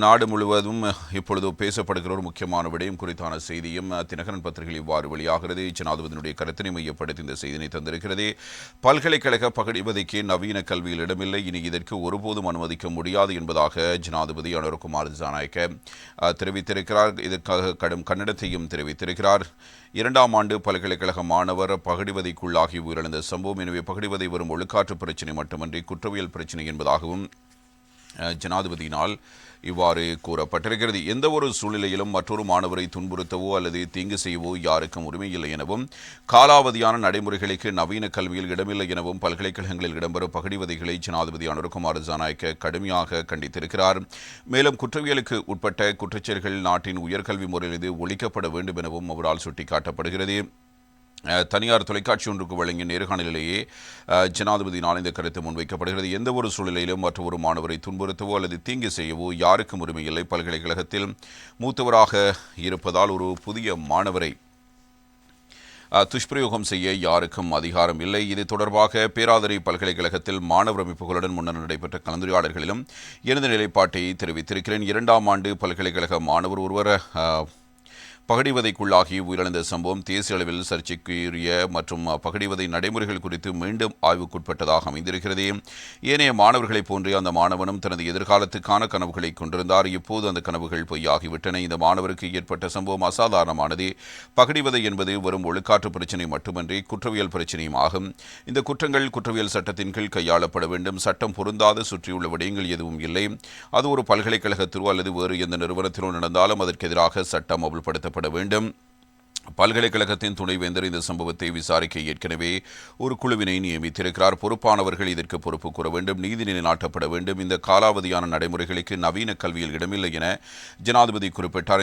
நாடு முழுவதும் இப்பொழுது பேசப்படுகிற ஒரு முக்கியமான விடயம் குறித்தான செய்தியும் தினகரன் பத்திரிகை இவ்வாறு வெளியாகிறது. ஜனாதிபதியினுடைய கருத்தினை மையப்படுத்தி இந்த செய்தினை தந்திருக்கிறது. பல்கலைக்கழக பகடிவதைக்கு நவீன கல்வியில் இடமில்லை. இனி இதற்கு ஒருபோதும் அனுமதிக்க முடியாது என்பதாக ஜனாதிபதி அனுரகுமார் ஜனநாயக்க தெரிவித்திருக்கிறார். இதற்காக கடும் கன்னடத்தையும் தெரிவித்திருக்கிறார். இரண்டாம் ஆண்டு பல்கலைக்கழக மாணவர் பகடிவதைக்குள்ளாகி உயிரிழந்த சம்பவம். எனவே பகடிவதை வரும் ஒழுக்காற்று பிரச்சினை மட்டுமன்றி குற்றவியல் பிரச்சினை என்பதாகவும் ஜனாதிபதியினால் இவ்வாறு கூறப்பட்டிருக்கிறது. எந்த ஒரு சூழ்நிலையிலும் மற்றொரு மாணவரை துன்புறுத்தவோ அல்லது தீங்கு செய்யவோ யாருக்கும் உரிமை இல்லை எனவும் காலாவதியான நடைமுறைகளுக்கு நவீன கல்வியில் இடமில்லை எனவும் பல்கலைக்கழகங்களில் இடம்பெறும் பகடிவதைகளை ஜனாதிபதி அனுர்குமார் ஜனநாயக்க கடுமையாக கண்டித்திருக்கிறார். மேலும் குற்றவியலுக்கு உட்பட்ட குற்றச்செயல்கள் நாட்டின் உயர்கல்வி முறையிலிருந்து ஒழிக்கப்பட வேண்டும் எனவும் அவரால் சுட்டிக்காட்டப்படுகிறது. தனியார் தொலைக்காட்சி ஒன்றுக்கு வழங்கிய நேர்காணலிலேயே ஜனாதிபதி ஜனாதிபதியினால் இந்த கருத்து முன்வைக்கப்படுகிறது. எந்த ஒரு சூழ்நிலையிலும் மற்ற ஒரு மாணவரை துன்புறுத்தவோ அல்லது தீங்கு செய்யவோ யாருக்கும் உரிமையில்லை பல்கலைக்கழகத்தில் மூத்தவராக இருப்பதால் ஒரு புதிய மாணவரை துஷ்பிரயோகம் செய்ய யாருக்கும் அதிகாரம் இல்லை. இது தொடர்பாக பேராதரை பல்கலைக்கழகத்தில் மாணவர் அமைப்புகளுடன் முன்னர் நடைபெற்ற கலந்துரையாடல்களிலும் எனது நிலைப்பாட்டை தெரிவித்திருக்கிறேன். இரண்டாம் ஆண்டு பல்கலைக்கழக மாணவர் ஒருவர் பகடிவதைக்குள்ளாகி உயிரிழந்த சம்பவம் தேசிய அளவில் சர்ச்சைக்குரிய மற்றும் பகடிவதை நடைமுறைகள் குறித்து மீண்டும் ஆய்வுக்குட்பட்டதாக அமைந்திருக்கிறது. ஏனைய மாணவர்களைப் போன்றே அந்த மாணவனும் தனது எதிர்காலத்துக்கான கனவுகளை கொண்டிருந்தார். இப்போது அந்த கனவுகள் பொய்யாகிவிட்டன. இந்த மாணவருக்கு ஏற்பட்ட சம்பவம் அசாதாரணமானது. பகடிவதை என்பது வெறும் ஒழுக்காற்று பிரச்சினை மட்டுமன்றி குற்றவியல் பிரச்சினையும் ஆகும். இந்த குற்றங்கள் குற்றவியல் சட்டத்தின் கீழ் கையாளப்பட வேண்டும். சட்டம் பொருந்தாது சுற்றியுள்ள விடயங்கள் எதுவும் இல்லை. அது ஒரு பல்கலைக்கழகத்திலோ அல்லது வேறு எந்த நிறுவனத்திலோ நடந்தாலும் அதற்கு எதிராக சட்டம் அமுல்படுத்தப்பட வேண்டும். பல்கலைக்கழகத்தின் துணைவேந்தர் இந்த சம்பவத்தை விசாரிக்க ஏற்கனவே ஒரு குழுவினை நியமித்திருக்கிறார். பொறுப்பானவர்கள் இதற்கு பொறுப்பு கூற வேண்டும். நீதி நிலைநாட்டப்பட வேண்டும். இந்த காலாவதியான நடைமுறைகளுக்கு நவீன கல்வியில் இடமில்லை என ஜனாதிபதி குறிப்பிட்டார்.